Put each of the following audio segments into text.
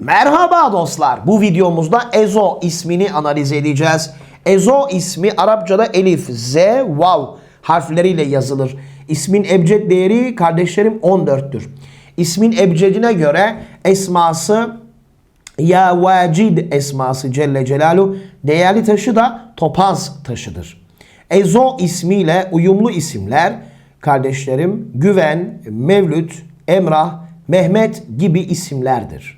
Merhaba dostlar. Bu videomuzda Ezo ismini analiz edeceğiz. Ezo ismi Arapçada elif, z, vav harfleriyle yazılır. İsmin ebced değeri kardeşlerim 14'tür. İsmin ebcedine göre esması ya vacid esması Celle Celalu değerli taşı da topaz taşıdır. Ezo ismiyle uyumlu isimler kardeşlerim Güven, Mevlüt, Emrah, Mehmet gibi isimlerdir.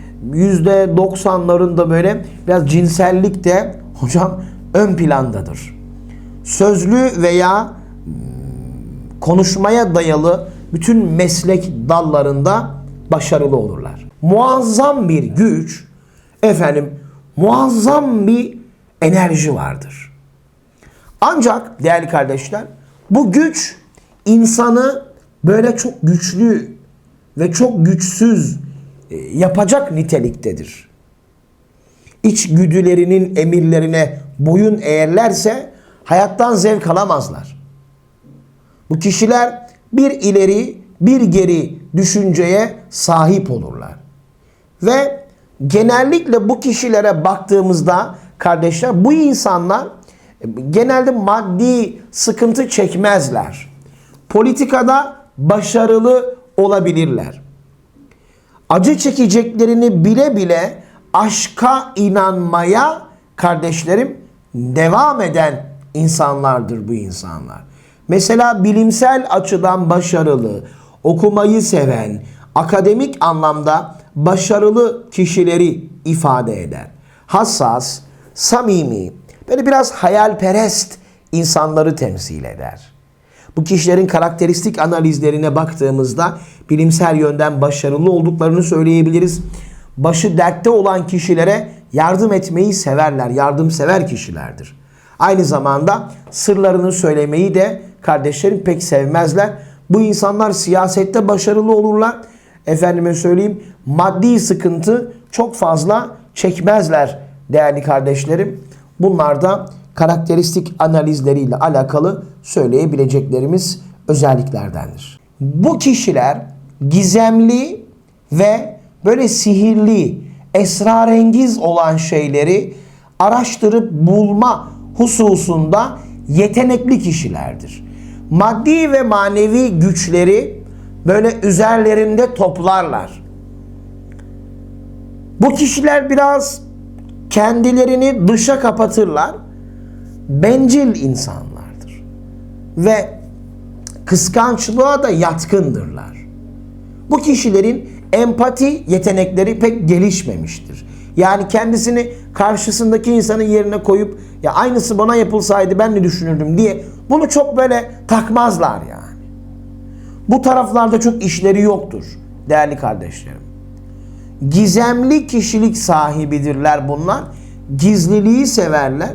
%90'larında böyle biraz cinsellik de hocam ön plandadır sözlü veya hmm, konuşmaya dayalı bütün meslek dallarında başarılı olurlar. Muazzam bir güç, efendim muazzam bir enerji vardır. Ancak değerli kardeşler bu güç insanı böyle çok güçlü ve çok güçsüz yapacak niteliktedir. İç güdülerinin emirlerine boyun eğerlerse hayattan zevk alamazlar. Bu kişiler bir ileri bir geri düşünceye sahip olurlar. Ve genellikle bu kişilere baktığımızda kardeşler bu insanlar e, genelde maddi sıkıntı çekmezler. Politikada başarılı olabilirler. Acı çekeceklerini bile bile aşka inanmaya kardeşlerim devam eden insanlardır bu insanlar. Mesela bilimsel açıdan başarılı, okumayı seven, akademik anlamda başarılı kişileri ifade eder. Hassas, samimi, böyle biraz hayalperest insanları temsil eder. Bu kişilerin karakteristik analizlerine baktığımızda bilimsel yönden başarılı olduklarını söyleyebiliriz. Başı dertte olan kişilere yardım etmeyi severler, yardımsever kişilerdir. Aynı zamanda sırlarını söylemeyi de kardeşlerim pek sevmezler. Bu insanlar siyasette başarılı olurlar. Efendime söyleyeyim maddi sıkıntı çok fazla çekmezler değerli kardeşlerim. Bunlar da karakteristik analizleriyle alakalı söyleyebileceklerimiz özelliklerdendir. Bu kişiler gizemli ve böyle sihirli, esrarengiz olan şeyleri araştırıp bulma hususunda yetenekli kişilerdir. Maddi ve manevi güçleri böyle üzerlerinde toplarlar. Bu kişiler biraz kendilerini dışa kapatırlar. Bencil insanlardır. Ve kıskançlığa da yatkındırlar. Bu kişilerin empati yetenekleri pek gelişmemiştir. Yani kendisini karşısındaki insanın yerine koyup ya aynısı bana yapılsaydı ben ne düşünürdüm diye bunu çok böyle takmazlar yani. Bu taraflarda çok işleri yoktur değerli kardeşlerim. Gizemli kişilik sahibidirler bunlar. Gizliliği severler.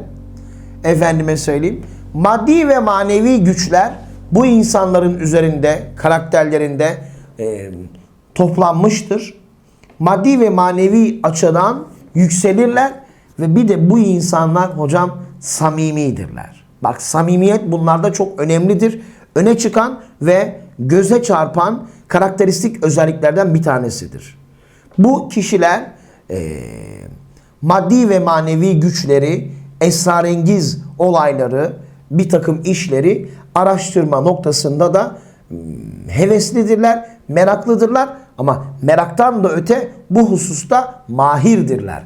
Efendime söyleyeyim. Maddi ve manevi güçler bu insanların üzerinde, karakterlerinde e, toplanmıştır. Maddi ve manevi açıdan yükselirler ve bir de bu insanlar hocam samimidirler. Bak samimiyet bunlarda çok önemlidir. Öne çıkan ve göze çarpan karakteristik özelliklerden bir tanesidir. Bu kişiler eee, maddi ve manevi güçleri, esrarengiz olayları, bir takım işleri araştırma noktasında da hmm, heveslidirler, meraklıdırlar ama meraktan da öte bu hususta mahirdirler.